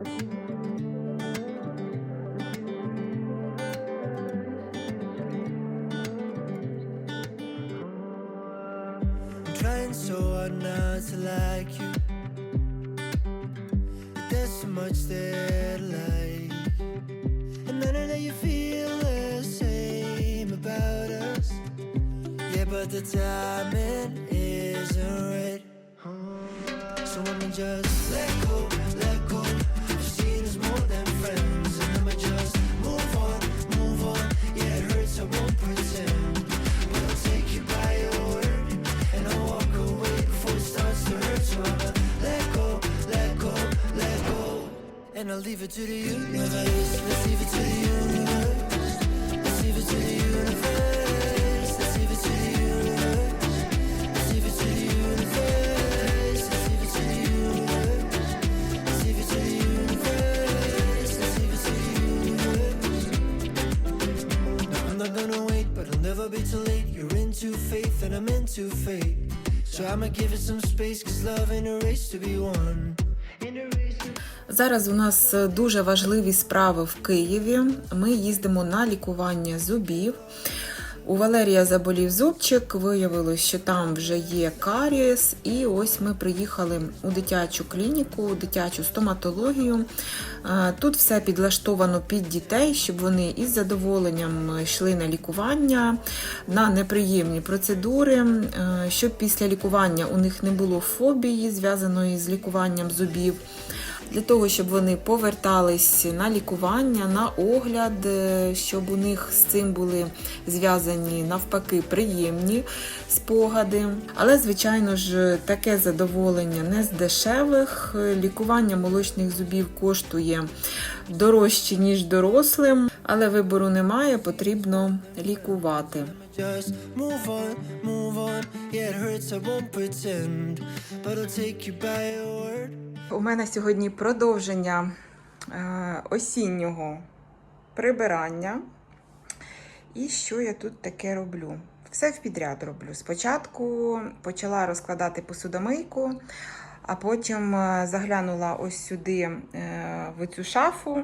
I'm trying so hard not to like you. There's so much that I like. And I know that you feel the same about us. Yeah, but the timing isn't right. So I'ma just let go. And I'll leave it to the universe. Let's leave it to the universe. Let's leave it to the universe. Let's leave it to the universe. Let's leave it to the universe. Let's leave it to the universe. Let's leave it to the universe. Let's leave it to the universe. I'm not gonna wait, but I'll never be too late. You're into faith and I'm into fate. So I'ma give it some space, cause love ain't a race to be won. Зараз у нас дуже важливі справи в Києві. Ми їздимо на лікування зубів. У Валерія заболів зубчик, виявилось, що там вже є карієс, і ось ми приїхали у дитячу клініку, дитячу стоматологію. Е, Тут все підлаштовано під дітей, щоб вони із задоволенням йшли на лікування, на неприємні процедури, е, щоб після лікування у них не було фобії, зв'язаної з лікуванням зубів для того, щоб вони повертались на лікування, на огляд, е, щоб у них з цим були зв'язані навпаки приємні спогади. Але, звичайно ж, таке задоволення не з дешевих. Лікування молочних зубів коштує дорожче, ніж дорослим, але вибору немає, потрібно лікувати. Just move on, move on. Yeah, it hurts, I won't pretend. But I'll take you by your word. У мене сьогодні продовження е, осіннього прибирання. І що я тут таке роблю? Все в підряд роблю. Спочатку почала розкладати посудомийку, а потім е, заглянула ось сюди е, в цю шафу,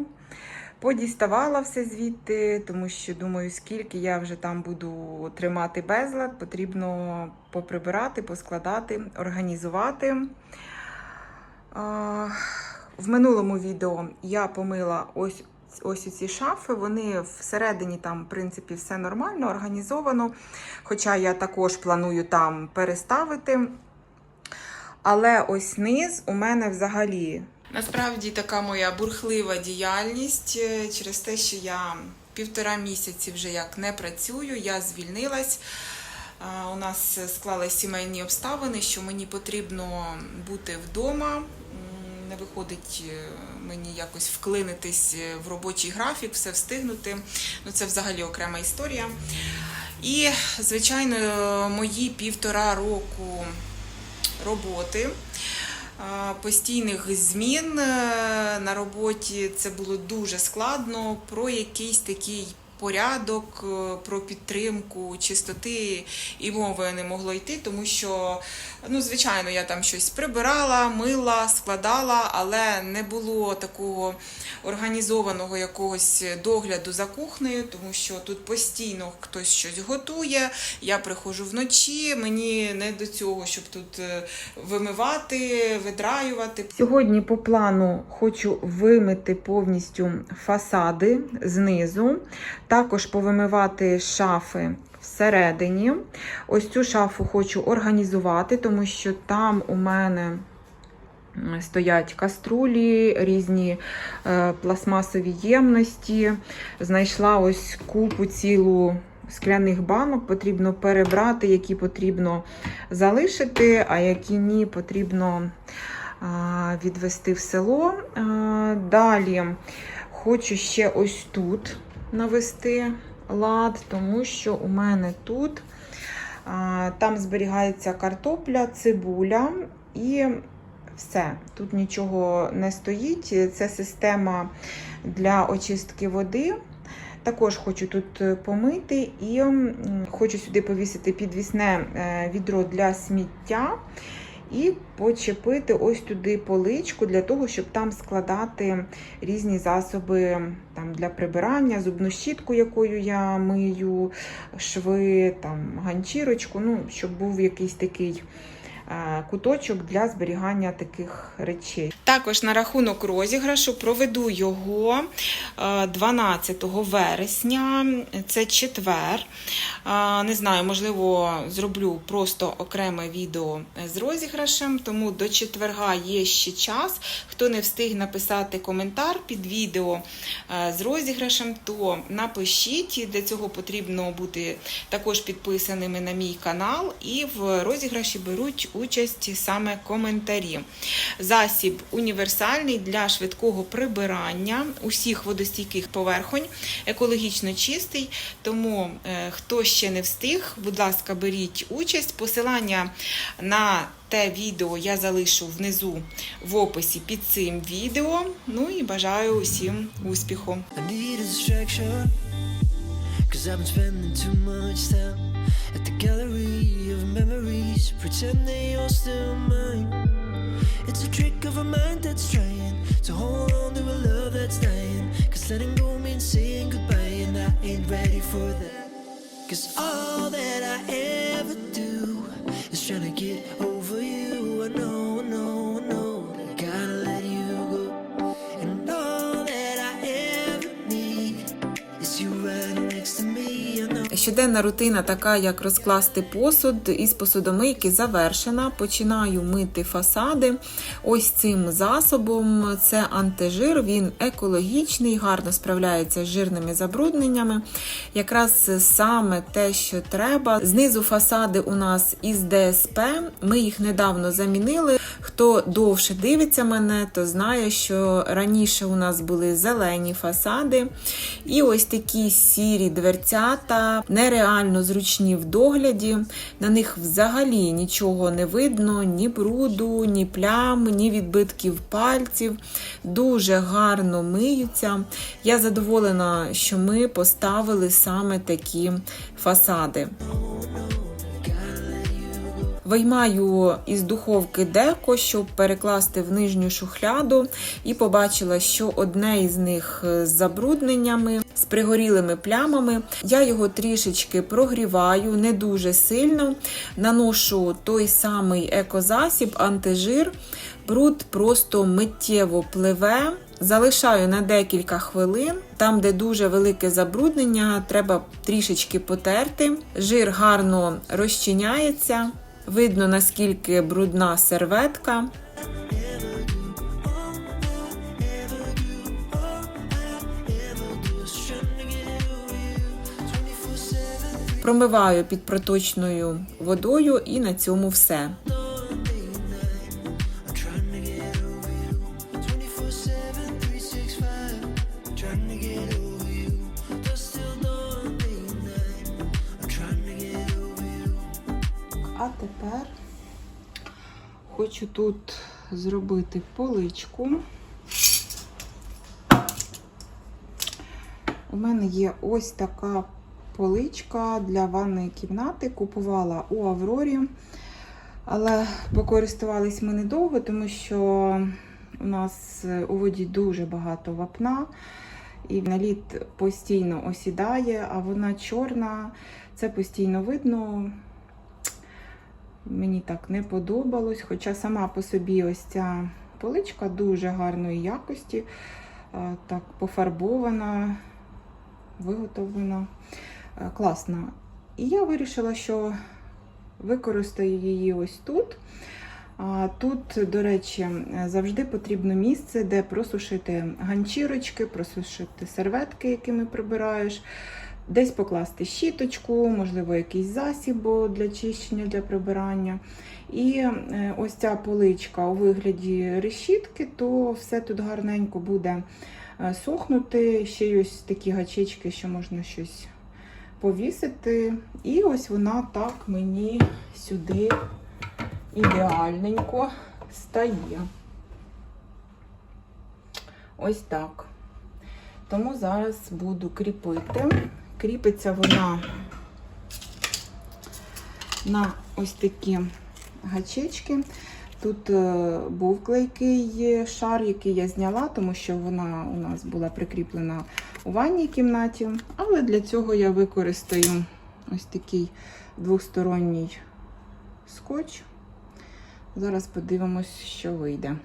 подіставала все звідти, тому що думаю, скільки я вже там буду тримати безлад, потрібно поприбирати, поскладати, організувати. В минулому відео я помила ось ось ці шафи. Вони всередині там, в принципі, все нормально, організовано. Хоча я також планую там переставити. Але ось низ у мене взагалі. Насправді така моя бурхлива діяльність е, через те, що я півтора місяці вже як не працюю, я звільнилась. У нас склались сімейні обставини, що мені потрібно бути вдома. Не виходить е, мені якось вклинитись е, в робочий графік, все встигнути. Ну це взагалі окрема історія. І, звичайно, мої півтора року роботи. Постійних змін е, на роботі це було дуже складно. Про якийсь такий порядок, е, про підтримку чистоти і мови не могло йти, тому що, ну, звичайно, я там щось прибирала, мила, складала, але не було такого організованого якогось догляду за кухнею, тому що тут постійно хтось щось готує. Я приходжу вночі, мені не до цього, щоб тут е, вимивати, видраювати. Сьогодні по плану хочу вимити повністю фасади знизу, також повимивати шафи. Всередині ось цю шафу хочу організувати, тому що там у мене стоять каструлі, різні е, пластмасові ємності. Знайшла ось купу цілу скляних банок, потрібно перебрати, які потрібно залишити, а які ні, потрібно а, відвести в село. А, Далі хочу ще ось тут навести лад, тому що у мене тут там зберігається картопля, цибуля і все. Тут нічого не стоїть. Це система для очистки води. Також хочу тут е, помити і хочу сюди повісити підвісне е, відро для сміття. І почепити ось туди поличку для того, щоб там складати різні засоби там, для прибирання, зубну щітку, якою я мию, шви, там, ганчірочку, ну, щоб був якийсь такий куточок для зберігання таких речей. Також на рахунок розіграшу проведу його е, 12 вересня, це четвер. Е, Не знаю, можливо, зроблю просто окреме відео з розіграшем, тому до четверга є ще час. Хто не встиг написати коментар під відео е, з розіграшем, то напишіть. Для цього потрібно бути також підписаними на мій канал, і в розіграші беруть участь саме коментарі. Засіб універсальний для швидкого прибирання усіх водостійких поверхонь, екологічно чистий. Тому е, хто ще не встиг, будь ласка, беріть участь. Посилання на те відео я залишу внизу в описі під цим відео. Ну і бажаю усім успіху! Cause I've been spending too much time at the gallery memories. Pretend they are still mine. It's a trick of a mind that's trying to hold on to a love that's dying. Cause letting go means saying goodbye, and I ain't ready for that. Cause all that I ever do Щоденна рутина, така як розкласти посуд із посудомийки, завершена. Починаю мити фасади. Ось цим засобом це антижир, він екологічний, гарно справляється з жирними забрудненнями. Якраз саме те, що треба. Знизу фасади у нас із ДСП. Ми їх недавно замінили. Хто довше дивиться мене, то знає, що раніше у нас були зелені фасади. І ось такі сірі дверцята, нереально зручні в догляді. На них взагалі нічого не видно, ні бруду, ні плям, ні відбитків пальців. Дуже гарно миються. Я задоволена, що ми поставили саме такі фасади. Виймаю із духовки деко, щоб перекласти в нижню шухляду, і побачила, що одне із них з забрудненнями, з пригорілими плямами. Я його трішечки прогріваю, не дуже сильно. Наношу той самий екозасіб, антижир. Бруд просто миттєво пливе. Залишаю на декілька хвилин. Там, де дуже велике забруднення, треба трішечки потерти. Жир гарно розчиняється. Видно, наскільки брудна серветка. Промиваю під проточною водою і на цьому все. Хочу тут зробити поличку. У мене є ось така поличка для ванної кімнати. Купувала у Аврорі, але покористувались ми недовго, тому що у нас у воді дуже багато вапна. І наліт постійно осідає, а вона чорна, це постійно видно. Мені так не подобалось, хоча сама по собі ось ця поличка дуже гарної якості, е, так пофарбована, виготовлена, е, класна. І я вирішила, що використаю її ось тут. Тут, до речі, завжди потрібно місце, де просушити ганчірочки, просушити серветки, якими прибираєш. Десь покласти щіточку, можливо, якийсь засіб для чищення, для прибирання. І е, ось ця поличка у вигляді решітки, то все тут гарненько буде е, сохнути. Ще й ось такі гачечки, що можна щось повісити. І ось вона так мені сюди ідеальненько стає. Ось так. Тому зараз буду кріпити. Кріпиться вона на ось такі гачечки. Тут е, був клейкий шар, який я зняла, тому що вона у нас була прикріплена у ванній кімнаті. Але для цього я використаю ось такий двосторонній скотч. Зараз подивимось, що вийде.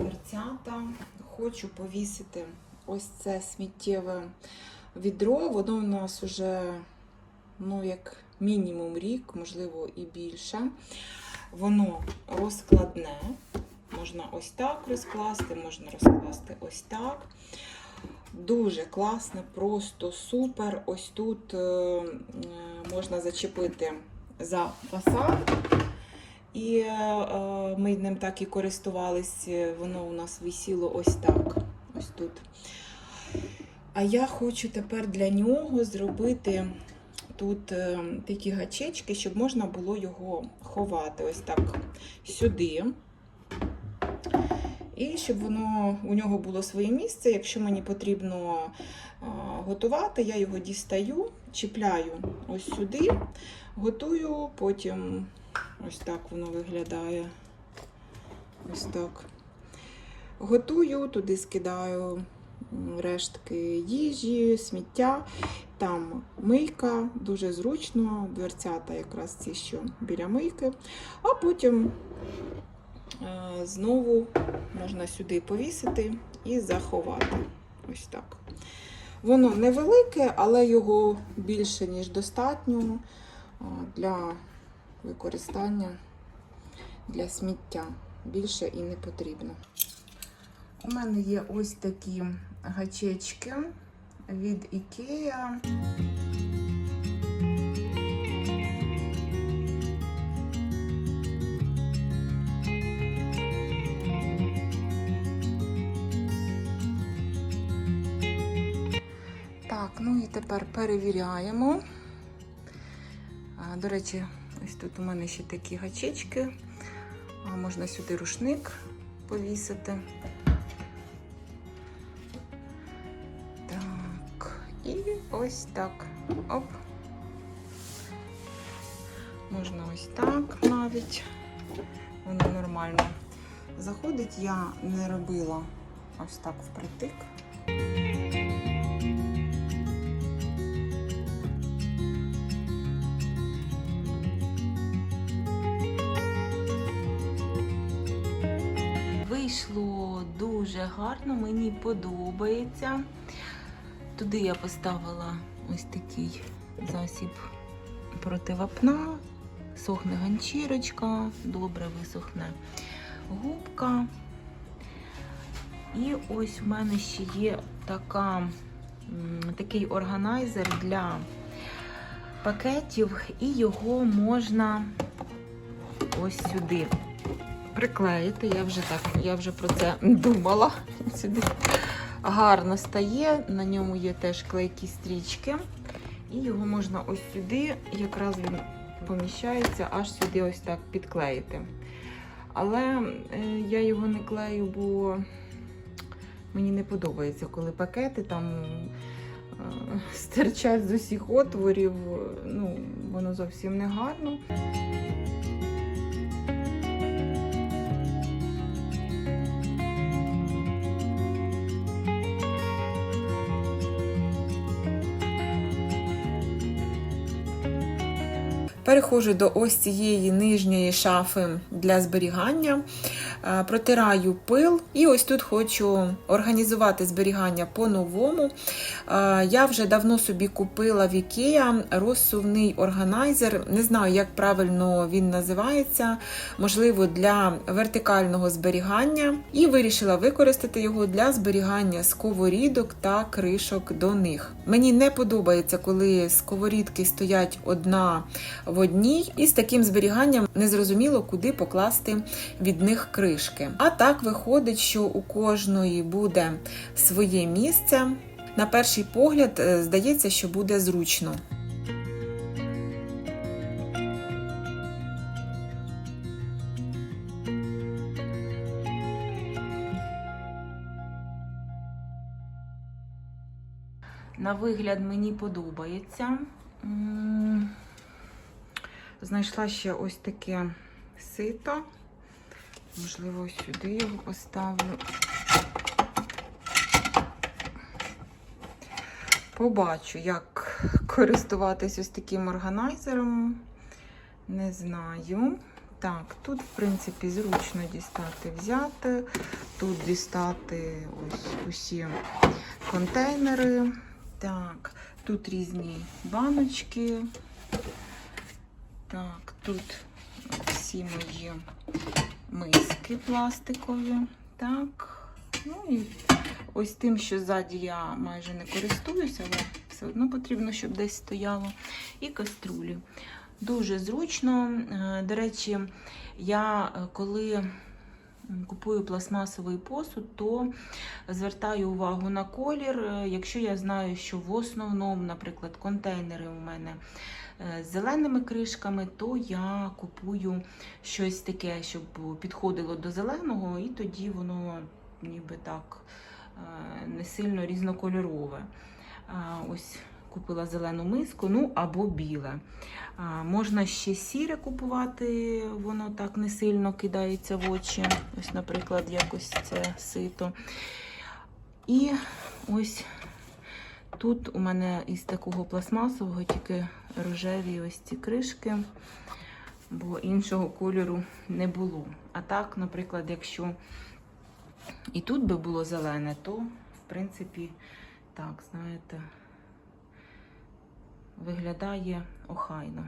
Дверцята хочу повісити ось це сміттєве відро. Воно у нас уже, ну, як мінімум рік, можливо, і більше. Воно розкладне. Можна ось так розкласти, можна розкласти ось так. Дуже класно, просто супер. Ось тут е, е, можна зачепити за фасад. І е, ми ним так і користувались. Воно у нас висіло ось так. Ось тут. А я хочу тепер для нього зробити тут е, такі гачечки, щоб можна було його ховати ось так сюди. І щоб воно у нього було своє місце. Якщо мені потрібно е, готувати, я його дістаю, чіпляю ось сюди, готую, потім ось так воно виглядає. Ось так. Готую, туди скидаю рештки їжі, сміття. Там мийка, дуже зручно, дверцята якраз ці, що біля мийки. А потім е, знову можна сюди повісити і заховати. Ось так. Воно невелике, але його більше, ніж достатньо для використання для сміття. Більше і не потрібно. У мене є ось такі гачечки від IKEA. Так, ну і тепер перевіряємо. До речі, ось тут у мене ще такі гачечки. Можна сюди рушник повісити. Так, і ось так. Оп. Можна ось так навіть. Воно нормально заходить. Я не робила ось так впритик. Подобається. Туди я поставила ось такий засіб проти вапна, сохне ганчірочка, добре висохне губка. І ось в мене ще є така, такий органайзер для пакетів, і його можна ось сюди приклеїти. Я вже так, я вже про це думала. Сюди гарно стає. На ньому є теж клейкі стрічки. І його можна ось сюди, якраз він поміщається, аж сюди ось так підклеїти. Але е, я його не клею, бо мені не подобається, коли пакети там е, стирчать з усіх отворів. Ну, воно зовсім не гарно. Переходжу до ось цієї нижньої шафи для зберігання, протираю пил, і ось тут хочу організувати зберігання по-новому. Е, Я вже давно собі купила в IKEA розсувний органайзер. Не знаю, як правильно він називається, можливо, для вертикального зберігання. І вирішила використати його для зберігання сковорідок та кришок до них. Мені не подобається, коли сковорідки стоять одна в одній, і з таким зберіганням незрозуміло, куди покласти від них кришки. А так виходить, що у кожної буде своє місце. На перший погляд е, здається, що буде зручно. На вигляд мені подобається. Знайшла ще ось таке сито. Можливо, сюди його поставлю. Побачу, як користуватись ось таким органайзером. Не знаю. Так, тут, в принципі, зручно дістати, взяти. Тут дістати ось усі контейнери. Так, тут різні баночки. Так, тут всі мої миски пластикові. Так. Ну і ось тим, що ззаді я майже не користуюся, але все одно потрібно, щоб десь стояло. І каструлі. Дуже зручно. Е, До речі, я е, коли купую пластмасовий посуд, то звертаю увагу на колір. Е, Якщо я знаю, що в основному, наприклад, контейнери у мене з зеленими кришками, то я купую щось таке, щоб підходило до зеленого, і тоді воно ніби так е, не сильно різнокольорове. Ось купила зелену миску, ну або біле. Можна ще сіре купувати, воно так не сильно кидається в очі. Ось, наприклад, якось це сито. І ось тут у мене із такого пластмасового тільки рожеві ось ці кришки, бо іншого кольору не було. А так, наприклад, якщо і тут би було зелене, то, в принципі, так, знаєте, виглядає охайно.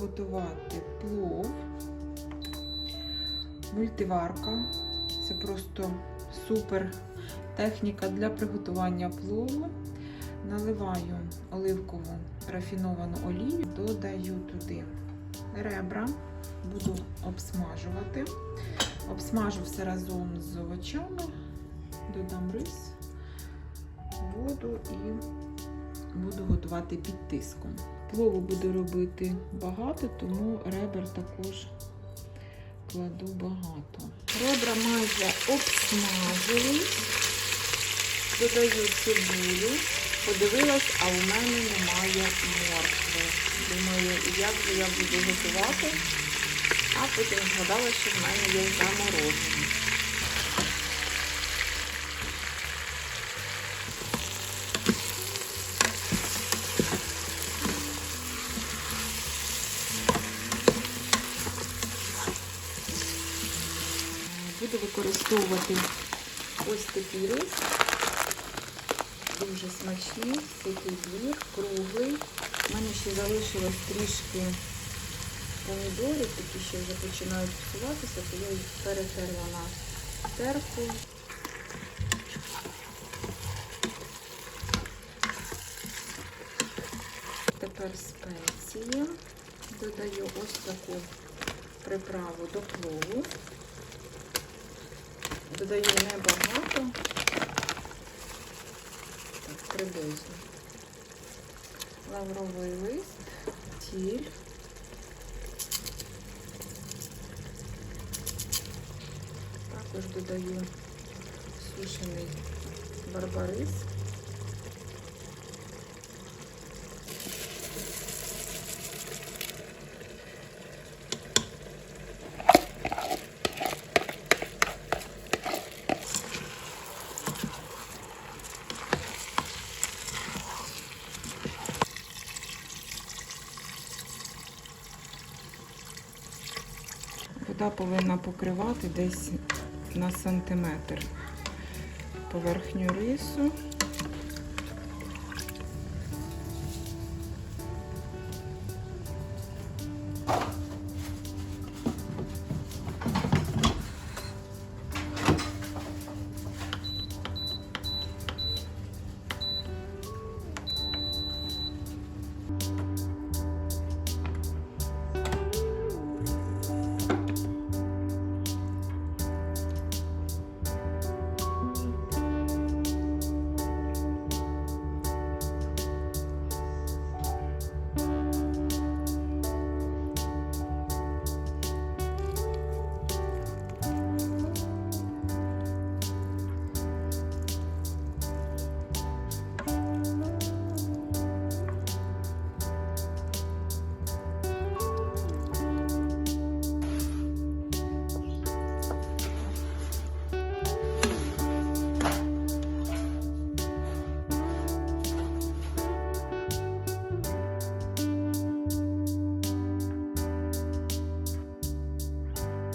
Приготувати плов. Мультиварка. Це просто супер техніка для приготування плову. Наливаю оливкову рафіновану олію, додаю туди ребра, буду обсмажувати. Обсмажу все разом з овочами, додам рис, воду і буду готувати під тиском. Плову буду робити багато, тому ребер також кладу багато. Ребра майже обсмажились, додаю цибулю, подивилась, а у мене немає моркви. Думаю, як же я буду готувати. а потім згадала, що в мене є заморожені. Буду використовувати ось такий рис. Дуже смачний, ситий двір, круглий. У мене ще залишилось трішки помідорів, такі ще вже починають псуватися, то я їх перетерла на терку. Тепер спеції. Додаю ось таку приправу до плову. Додаю небагато, так, приблизно. Лавровий лист, тіль. Також додаю сушений барбарис. Вода повинна покривати десь на сантиметр поверхню рису.